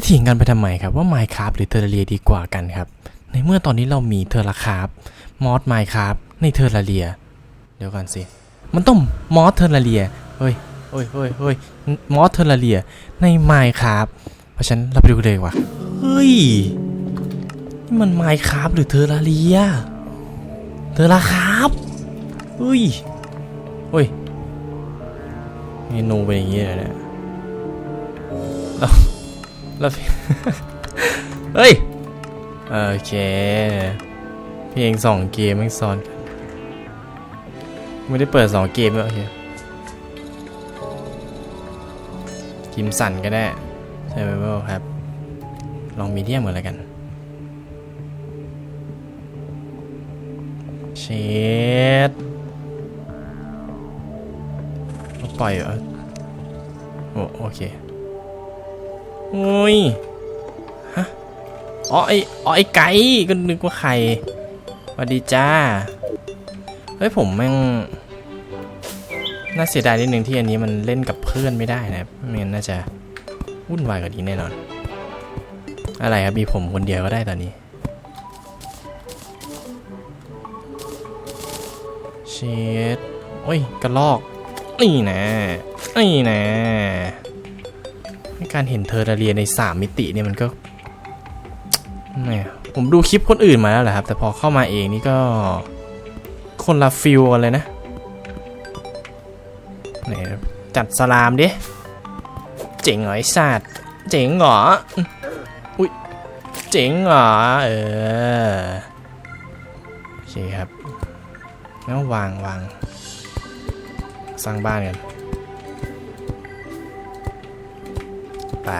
จะเถียงกันไปทำไมครับว่า Minecraft หรือเทอร์เรียดีกว่ากันครับ ในเมื่อตอนนี้เรามีเทอร์ราคาร์มอส Minecraft ในเทอร์เรีย เดี๋ยวก่อนสิ มันต้องมอสเทอร์เรียเฮ้ยเฮ้ยเฮ้ยเฮ้ยมอสเทอร์เรียใน Minecraft เพราะฉะนั้นเราไปดูเลยว่าเฮ้ยนี่มัน Minecraft หรือเทอร์เรียเทอร์ราคาร์เฮ้ยเฮ้ยเมนูเป็นอย่างนี้เลยเนี่ย แล้วเฮ้ย โอเค เพลงสองเกมไม่งซ้อน ไม่ได้เปิดสองเกมด้วยโอเคกิมสันก็ได้ใช่ไหมครับ ลองมีเดียมก่อนแล้วกันเชดปล่อยเหรออโอเค โอ้ยฮะอ๋อไออ๋อไอไก่ก็นึกว่าใครสวัสดีจ้า เฮ้ยผมแม่งน่าเสียดายนิดนึงที่อันนี้มันเล่นกับเพื่อนไม่ได้นะไม่งั้นน่าจะวุ่นวายกว่านี้แน่นอน อะไรครับมีผมคนเดียวก็ได้ตอนนี้เชดโอ้ยกระลอก นี่นะนี่นะ การเห็นเทอร์เรียใน 3 มิติเนี่ยมันก็เนี่ยผมดูคลิปคนอื่นมาแล้วแหละครับ แต่พอเข้ามาเองนี่ก็คนละฟิลกันเลยนะไหนจัดสลามดิ เจ๋งเหรอไอ้สัตว์เจ๋งเหรอ อุ้ยเจ๋งเหรอ เออ โอเคครับแล้ววางวางสร้างบ้านกัน ไป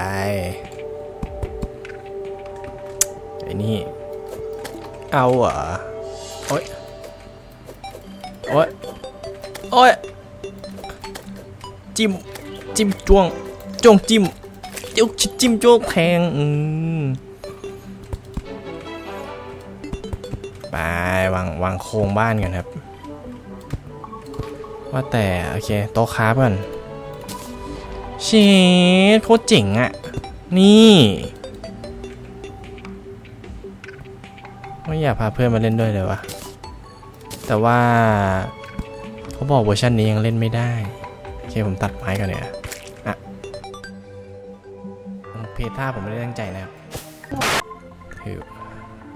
ไอ้นี่ เอาเหรอโอ๊ยโอ๊ยโอ๊ยจิ้มจิ้มจ้วงจ้วงจิ้มจุกจิ้มจ้วงแทงอืมไปวางวางโครงบ้านกันครับ ว่าแต่ โอเค โต๊ะค้าก่อน เชดโคตรเจ๋งอะนี่ไม่อยากพาเพื่อนมาเล่นด้วยเลยวะแต่ว่าเขาบอกเวอร์ชันนี้ยังเล่นไม่ได้โอเคผมตัดไม้ก่อนเนี่ยอะเพท่าผมไม่ได้ตั้งใจนะครับคือ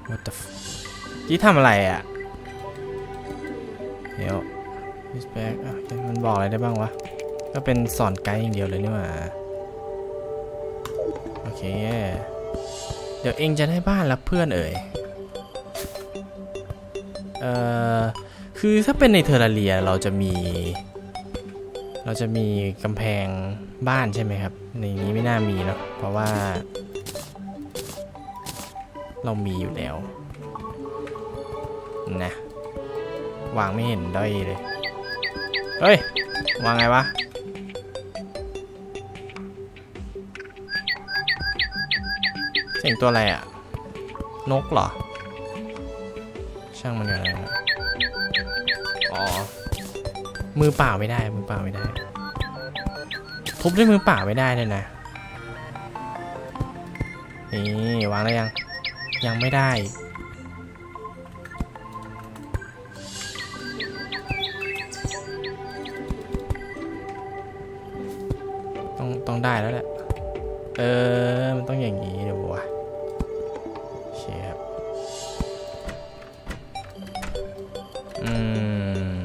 what the f ที่ทำอะไรอะเดี๋ยว this back อะมันบอกอะไรได้บ้างวะ ก็เป็นสอนไกด์อย่างเดียวเลยนี่หว่า โอเค เดี๋ยวเองจะได้บ้านแล้วเพื่อนเอ่ย เอ่อ คือถ้าเป็นในเทอร์เรียเราจะมี เราจะมีกำแพงบ้านใช่ไหมครับ ในนี้ไม่น่ามีเนาะ เพราะว่า เรามีอยู่แล้ว นะ วางไม่เห็นด้อยเลย เฮ้ย วางไงวะ เสียงตัวอะไรอะนกเหรอ ช่างมันกันนะครับอ๋อ มือเปล่าไม่ได้ มือเปล่าไม่ได้ ทุบด้วยมือเปล่าไม่ได้เลยนะ นี่วางได้ยัง ยังไม่ได้ต้องต้องได้แล้วแหละ เออ มันต้องอย่างนี้ อืม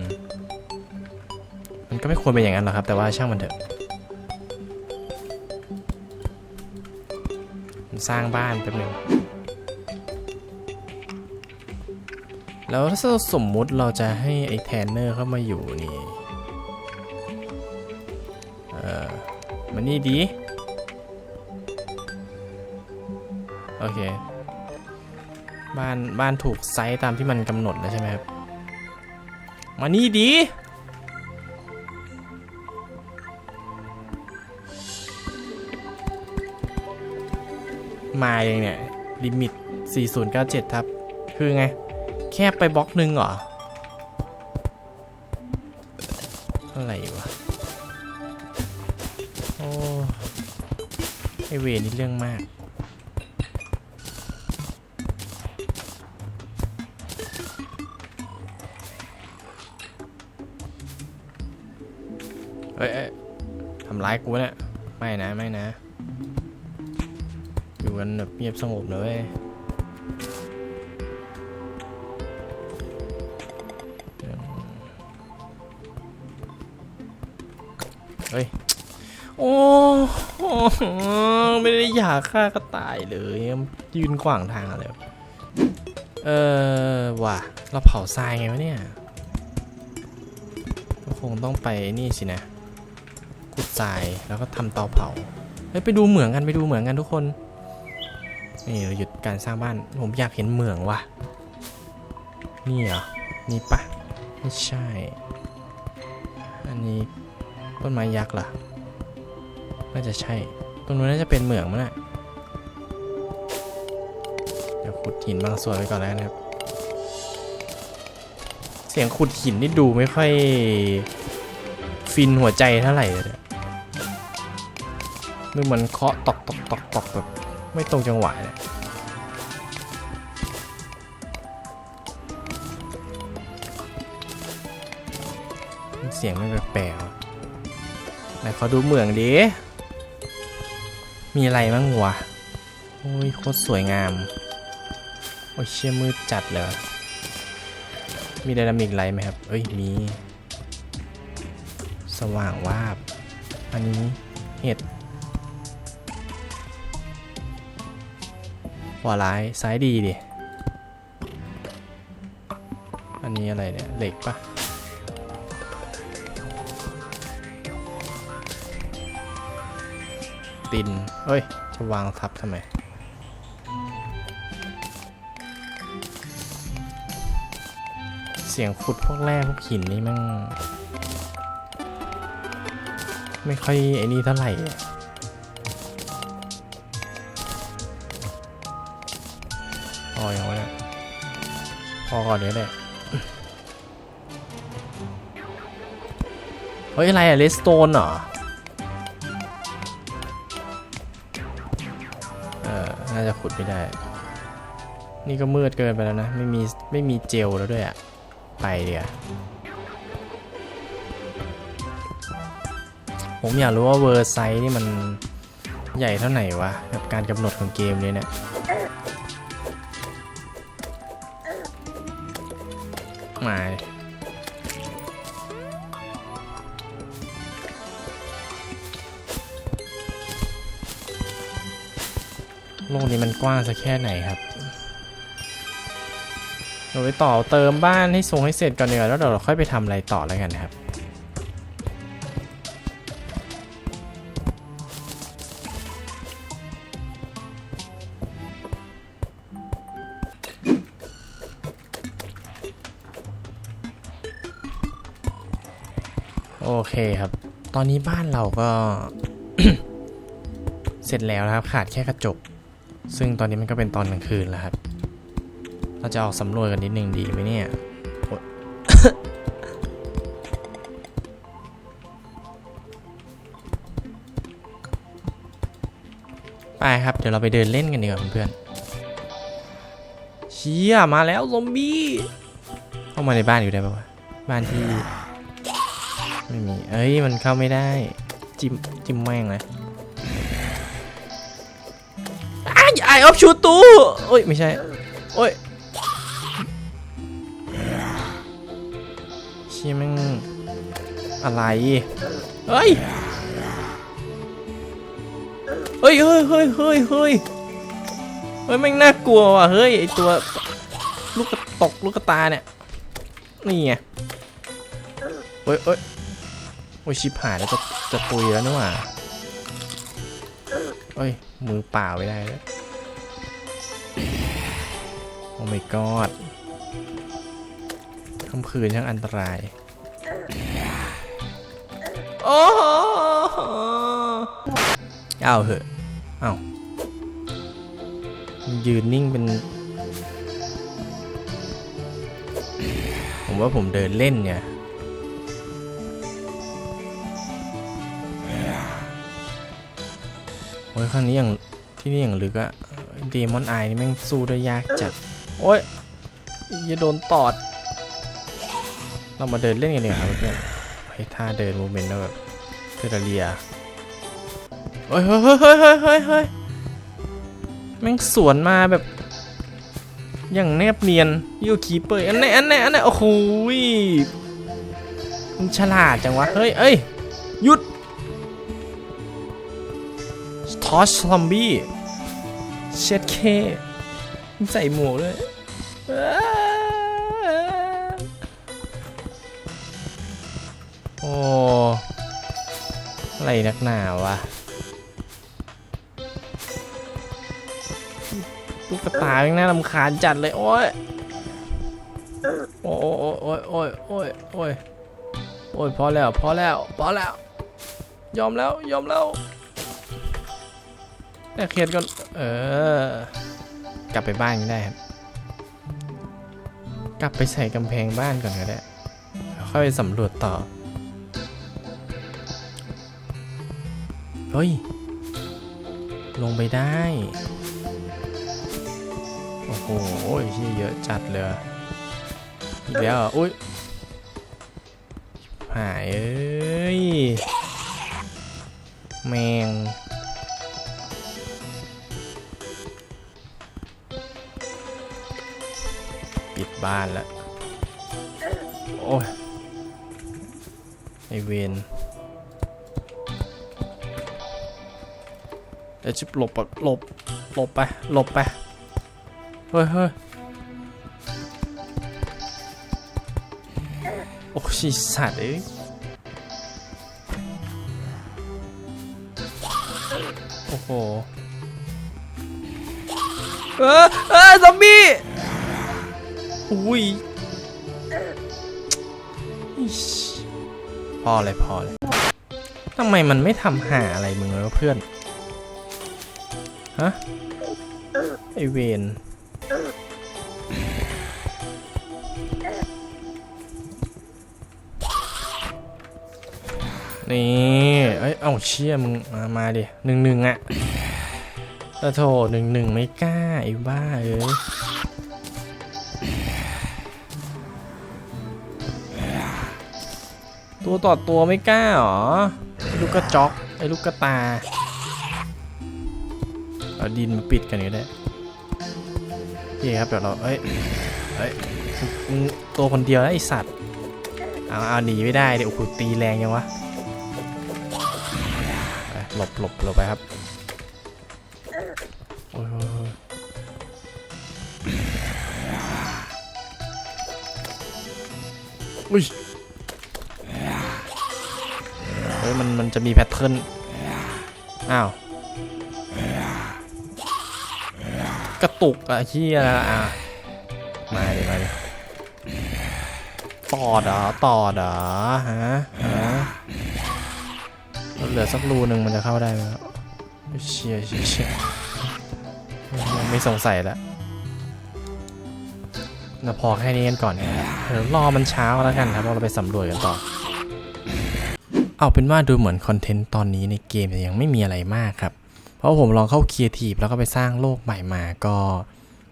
มันก็ไม่ควรเป็นอย่างนั้นหรอกครับ แต่ว่าช่างมันเถอะ สร้างบ้านแป๊บหนึงแล้วถ้าสมมุติเราจะให้ไอ้แทนเนอร์เข้ามาอยู่นี่ เออมันนี่ดี โอเค บ้านบ้านถูกไซส์ตามที่มันกำหนดแล้วใช่ไหมครับ มานี่ดี มาเองเนี่ย ลิมิต 4097ทับ คือไง แคบไปบล็อกหนึ่งเหรอ อะไรวะ โอ้ไอเวนี่เรื่องมาก เอ้ยทำร้ายกูเนี่ยไม่นะไม่นะ อยู่กันแบบเงียบสงบเลยเว้ยเฮ้ย โอ้โหไม่ได้อยากฆ่าก็ตายเลยยืนขวางทางอะไรเออว่ะ เราเผาทรายไงวะเนี่ยก็คงต้องไปนี่สินะ ขุดทรายแล้วก็ทำเตาเผาเฮ้ยไปดูเหมืองกันไปดูเหมืองกันทุกคนนี่เราหยุดการสร้างบ้านผมอยากเห็นเหมืองว่ะนี่เหรอนี่ปะไม่ใช่ อันนี้ต้นไม้ยักษ์เหรอน่าจะใช่ตรงนู้นน่าจะเป็นเหมืองมั้งนะเดี๋ยวขุดหินบางส่วนไว้ก่อนแล้วนะครับ เสียงขุดหินนี่ดูไม่ค่อยฟินหัวใจเท่าไหร่เลย ดูเหมือนเคาะตอกตอกตอกตอกแบบไม่ตรงจังหวะเลยเสียงไม่แปลกๆไหนขอดูเหมืองดิ มีอะไรบ้างวะ โอ้ยโคตรสวยงาม โอ้ยเชี่ยมืดจัดเลย มีไดนามิกไลท์ไหมครับ เอ้ย มี สว่างวาบ อันนี้เห็ด วาร้ายซ้ายดีดิ อันนี้อะไรเนี่ย เหล็กปะตินเอ้ย จะวางทับทำไม เสียงขุดพวกแร่พวกหินนี่มันไม่ค่อยไอ้นี่เท่าไหร่ พออย่างวะเนี่ยพอก่อนเดี๋ยวแหละเฮ้ย อะไรอะเลสโตนเหรอ เออ น่าจะขุดไม่ได้ นี่ก็มืดเกินไปแล้วนะ ไม่มี ไม่มีเจลแล้วด้วยอะไปเดี๋ยวผมอยากรู้ว่าเวอร์ไซส์นี่มันใหญ่เท่าไหร่วะกับการกำหนดของเกมนี้เนี่ย มาย โลกนี้มันกว้างสักแค่ไหนครับเราไปต่อเติมบ้านให้สูงให้เสร็จก่อนเนีกว่ยแล้วเดี๋ยวเราค่อยไปทำอะไรต่อแล้วกันนะครับ เคครับ ตอนนี้บ้านเราก็ เสร็จแล้วนะครับ ขาดแค่กระจก ซึ่งตอนนี้มันก็เป็นตอนกลางคืนแล้วครับ เราจะออกสำรวจกันนิดนึงดีไหมเนี่ยไปครับ เดี๋ยวเราไปเดินเล่นกันดีกว่าเพื่อนเชี่ยมาแล้วซอมบี้เข้ามาในบ้านอยู่ได้ปะวะบ้านที่ ไม่มี เอ้ย มันเข้าไม่ได้ จิ้ม จิ้มแม่งเลยไอออฟชูตูโอ้ย ไม่ใช่ โอ้ยเชี่ยแม่งอะไร เฮ้ย เฮ้ยเฮ้ยเฮ้ยเฮ้ยเฮ้ยเฮ้ยแม่งน่ากลัวว่ะ เฮ้ย ไอตัว ลูกกระตก ลูกกระตาเนี่ย นี่ไงเฮ้ยเฮ้ย อ้ยชิบหายแล้วจะจะตุยแล้วนี่หว่าเอ้ย มือเปล่าไม่ได้แล้ว โอ้ my god ค่ำคืนช่างอันตราย โอ้โหเอาเหอะ เอายืนนิ่งเป็น ผมว่าผมเดินเล่นเนี่ย อ้ยครั้งนี้อย่างที่นี่อย่างลึกอะเดมอนไอนี่แม่งสู้ได้ยากจัด โอ้ยอย่าโดนตอด เรามาเดินเล่นกันเลยครับเพื่อนให้ท่าเดินโมเมนต์แล้วแบบเทอร์เรียเฮ้ยเฮ้ยเฮ้ยเฮ้ยเฮ้ยเฮ้ยแม่งสวนมาแบบ อย่างแนบเนียนยูคีเปอร์อันไหนอันไหนอันไหนโอ้โหมันฉลาดจังวะ เฮ้ยเอ้ย ทอชซอมบี้ เช็ดเคใส่หมวกเลยโอ้อะไรนักหนาวะตุ๊กตายังน่ารำคาญจัดเลย โอ้ยโอ้ยโอ้ยโอ้ยโอ้ยโอ้ยโอ้ยพอแล้ว พอแล้ว พอแล้ว ยอมแล้ว ยอมแล้ว แต่เครียดก็ เออ กลับไปบ้านก็ได้ครับ กลับไปใส่กำแพงบ้านก่อนก็ได้แล้วค่อยไปสำรวจต่อ เฮ้ย ลงไปได้ โอ้โหที่เยอะจัดเลย อีกแล้วออุ้ยหายเอ้ย แมง บ้านล้วโอ้ยไอเวนเดี๋ยวชิบหลบอะหลบหลบไปหลบไปเฮ้ยเฮ้ยโอ้ยสัตว์เอ้ยโอ้โหเออเออซอมบี้ อุ้ยพอเลยพอเลยทำไมมันไม่ทำหาอะไรมึงเลยวะเพื่อน ฮะ ไอเวนนี่ เอ้ย เอ้าเชี่ยมึง มา มาดิหนึ่งหนึ่งอะตะโถหนึ่งหนึ่งไม่กล้าไอ้บ้าเอ้ย ตัวต่อตัวไม่กล้าหรอไอ้ลูกกระจอกไอ้ลูกกระตาเอาดินมาปิดกันก็ได้โอเคครับเดี๋ยวเราเอ้ยเอ้ยมึงตัวคนเดียวนะไอสัตว์เอาเอาหนีไม่ได้เดี๋ยวโอ้โหตีแรงยังวะไปหลบหลบหลบไปครับโอ้ยโอ้ย ฮ้ยมันมันจะมีแพทเทิร์นอ้าวกระตุกอะเฮียนะอะมาดิมาดิต่อดเหรอต่อดเหรอฮะฮะเหลือสักรูหนึ่งมันจะเข้าได้ไหมเชียเชียเชียไม่สงสัยแล้วเราพอแค่นี้กันก่อนนะครับเดี๋ยวรอมันเช้าแล้วกันครับเราไปสำรวจกันต่อ เอาเป็นว่าดูเหมือนคอนเทนต์ตอนนี้ในเกมยังไม่มีอะไรมากครับ เพราะผมลองเข้าครีเอทีฟแล้วก็ไปสร้างโลกใหม่มาก็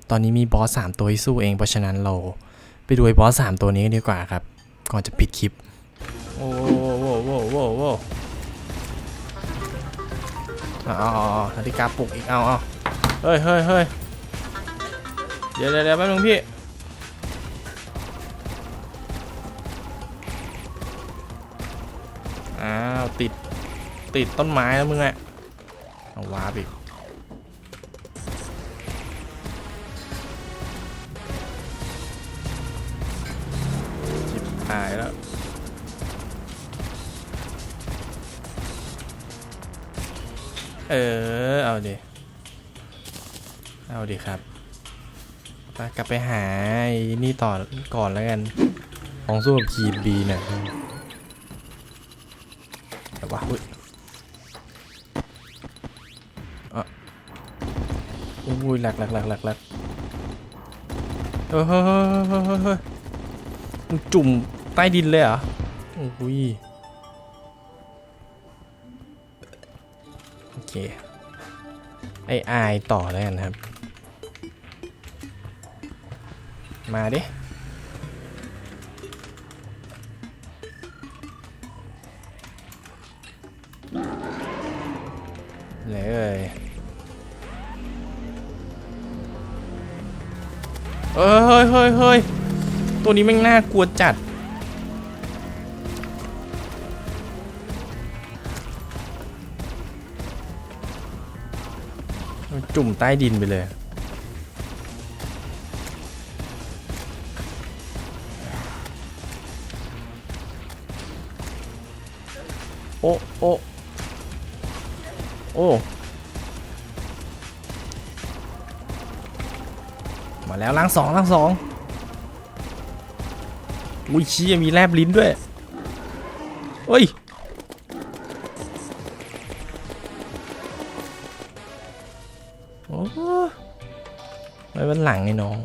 ตอนนี้มีบอสสามตัวให้สู้เองเพราะฉะนั้นเราไปดูไอ้บอสสามตัวนี้กันดีกว่าครับ ก่อนจะปิดคลิป โอ้โหโว้โว้โว้โว้เอาเอาเอาเอนาฬิกาปลุกอีกเอาเอาเฮ้ยเฮ้ยเฮ้ยเดี๋ยวเดี๋ยวเดี๋ยวแป๊บนึงพี่ อ้าวติดติดต้นไม้แล้วมึงอะเอาวาร์ปอีกจิบหายแล้วเออ เอาดิ เอาดิครับไปกลับไปหาไอ้นี่ต่อก่อนแล้วกัน ของสู้กับคีบีเนี่ย แต่ว่าอุ้ยอะโอ้ยหลักหลักหลักหลักหลักเฮ้ยเฮ้ยเฮ้ยเฮ้ยเฮ้ยเฮ้ยมึงจุ่มใต้ดินเลยเหรออุ้ยโอเคไอไอต่อแล้วกันครับ มาดิ เลยเอ้ยเฮ้ยเฮ้ยเฮ้ยตัวนี้แม่งน่ากลัวจัด จุ่มใต้ดินไปเลย โอ้โอ้ โอ้ มาแล้วล้างสองล้างสองอุ้ยชี้ยมีแลบลิ้นด้วยเฮ้ย โอ้ไว้วันหลังไอ้น้อง